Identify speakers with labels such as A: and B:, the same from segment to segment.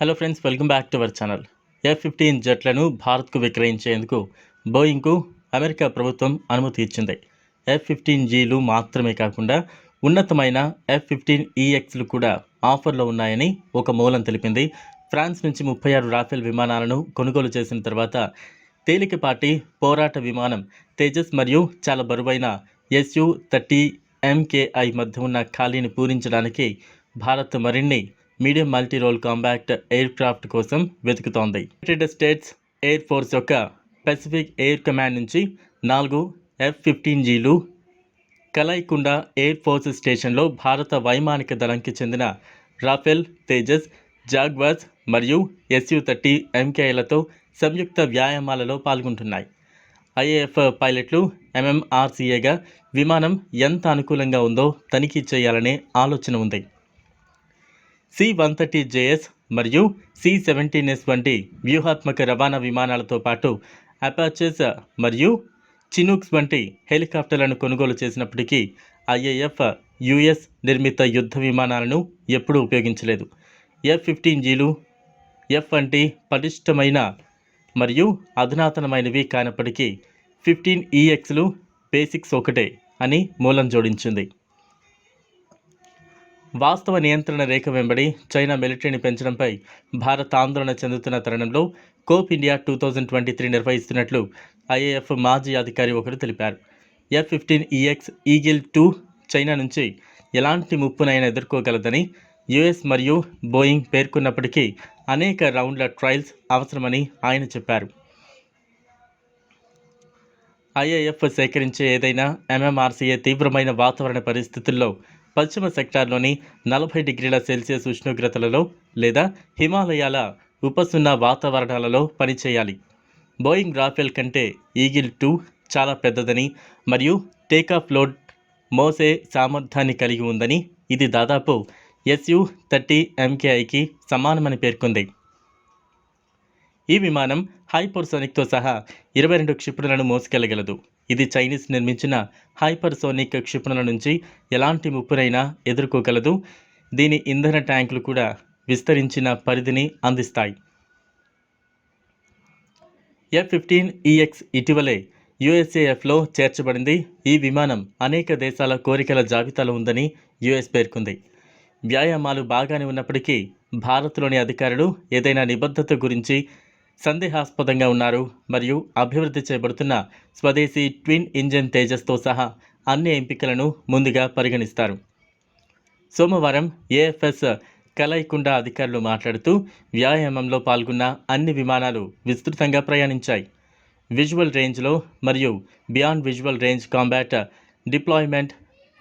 A: Hello friends welcome back to our channel. F fifteen జెట్లను భారత్కు విక్రయించేందుకు బోయింగ్కు America ప్రభుత్వం అనుమతి ఇచ్చింది. ఎఫ్ ఫిఫ్టీన్ జీలు మాత్రమే కాకుండా ఉన్నతమైన ఎఫ్ ఫిఫ్టీన్ ఈఎక్స్లు కూడా ఆఫర్లో ఉన్నాయని ఒక మూలం తెలిపింది. ఫ్రాన్స్ నుంచి ముప్పై ఆరు రాఫెల్ విమానాలను కొనుగోలు చేసిన తర్వాత తేలికపాటి పోరాట విమానం తేజస్ మరియు చాలా బరువైన ఎస్యు థర్టీ ఎంకేఐ మధ్య ఉన్న ఖాళీని పూరించడానికి భారత్ మరిన్ని medium multi role combat aircraft కోసం వెతుకుతోంది. యునైటెడ్ స్టేట్స్ ఎయిర్ ఫోర్స్ యొక్క పెసిఫిక్ ఎయిర్ కమాండ్ నుంచి నాలుగు ఎఫ్ ఫిఫ్టీన్ జీలు కలైకుండ ఎయిర్ ఫోర్స్ స్టేషన్లో భారత వైమానిక దళంకి చెందిన రాఫెల్ తేజస్ జాగ్వాస్ మరియు ఎస్యు థర్టీ ఎంకేలతో సంయుక్త వ్యాయామాలలో పాల్గొంటున్నాయి. ఐఏఎఫ్ పైలట్లు ఎంఎంఆర్సీఏగా విమానం ఎంత అనుకూలంగా ఉందో తనిఖీ చేయాలనే ఆలోచన ఉంది. సి వన్ థర్టీ జేఎస్ మరియు సి సెవెంటీన్ ఎస్ వంటి వ్యూహాత్మక రవాణా విమానాలతో పాటు అపాచెస్ మరియు చినూక్స్ వంటి హెలికాప్టర్లను కొనుగోలు చేసినప్పటికీ ఐఏఎఫ్ యుఎస్ నిర్మిత యుద్ధ విమానాలను ఎప్పుడూ ఉపయోగించలేదు. ఎఫ్ ఫిఫ్టీన్ జీలు ఎఫ్ వంటి పటిష్టమైన మరియు అధునాతనమైనవి కానప్పటికీ ఫిఫ్టీన్ ఈఎక్స్లు బేసిక్స్ ఒకటే అని మూలం జోడించింది. వాస్తవ నియంత్రణ రేఖ వెంబడి చైనా మిలిటరీని పెంచడంపై భారత్ ఆందోళన చెందుతున్న తరుణంలో Cope India two thousand twenty three నిర్వహిస్తున్నట్లు ఐఏఎఫ్ మాజీ అధికారి ఒకరు తెలిపారు. F fifteen EX Eagle two China నుంచి ఎలాంటి ముప్పునైనా ఎదుర్కోగలదని యుఎస్ మరియు బోయింగ్ పేర్కొన్నప్పటికీ అనేక రౌండ్ల ట్రయల్స్ అవసరమని ఆయన చెప్పారు. ఐఏఎఫ్ సేకరించే ఏదైనా ఎంఎంఆర్సీఏ తీవ్రమైన వాతావరణ పరిస్థితుల్లో పశ్చిమ సెక్టార్లోని నలభై డిగ్రీల సెల్సియస్ ఉష్ణోగ్రతలలో లేదా హిమాలయాల ఉపసున్న వాతావరణాలలో పనిచేయాలి. బోయింగ్ రాఫెల్ కంటే ఈగిల్ టూ చాలా పెద్దదని మరియు టేకాఫ్ లోడ్ మోసే సామర్థ్యాన్ని కలిగి ఉందని ఇది దాదాపు ఎస్యు థర్టీ ఎంకేఐకి సమానమని పేర్కొంది. ఈ విమానం హైపర్సోనిక్తో సహా ఇరవై రెండు క్షిపణులను మోసుకెళ్ళగలదు. ఇది చైనీస్ నిర్మించిన హైపర్సోనిక్ క్షిపణుల నుంచి ఎలాంటి ముప్పునైనా ఎదుర్కోగలదు. దీని ఇంధన ట్యాంకులు కూడా విస్తరించిన పరిధిని అందిస్తాయి. ఎఫ్ ఫిఫ్టీన్ ఈఎక్స్ ఇటీవలే యుఎస్ఏఎఫ్లో చేర్చబడింది. ఈ విమానం అనేక దేశాల కోరికల జాబితాలో ఉందని యుఎస్ పేర్కొంది. వ్యాయామాలు బాగానే ఉన్నప్పటికీ భారత్లోని అధికారులు ఏదైనా నిబద్ధత గురించి సందేహాస్పదంగా ఉన్నారు మరియు అభివృద్ధి చేయబడుతున్న స్వదేశీ ట్విన్ ఇంజన్ తేజస్తో సహా అన్ని ఎంపికలను ముందుగా పరిగణిస్తారు. సోమవారం ఏఎఫ్ఎస్ కలైకుండ అధికారులు మాట్లాడుతూ వ్యాయామంలో పాల్గొన్న అన్ని విమానాలు విస్తృతంగా ప్రయాణించాయి. విజువల్ రేంజ్లో మరియు beyond visual range combat deployment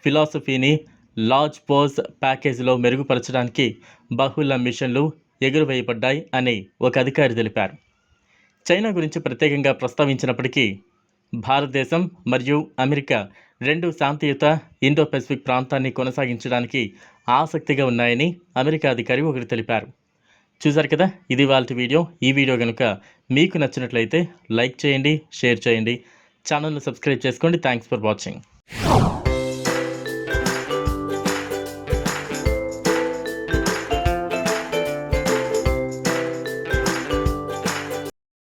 A: ఫిలాసఫీని large force ప్యాకేజీలో మెరుగుపరచడానికి బహుళ మిషన్లు ఎగురవేయబడ్డాయి అని ఒక అధికారి తెలిపారు. చైనా గురించి ప్రత్యేకంగా ప్రస్తావించినప్పటికీ భారతదేశం మరియు అమెరికా రెండు శాంతియుత ఇండో పెసిఫిక్ ప్రాంతాన్ని కొనసాగించడానికి ఆసక్తిగా ఉన్నాయని అమెరికా అధికారి ఒకరు తెలిపారు. చూసారు కదా? ఇది వాళ్ళ వీడియో. ఈ వీడియో కనుక మీకు నచ్చినట్లయితే లైక్ చేయండి షేర్ చేయండి. ఛానల్ను సబ్స్క్రైబ్ చేసుకోండి. Thanks for watching.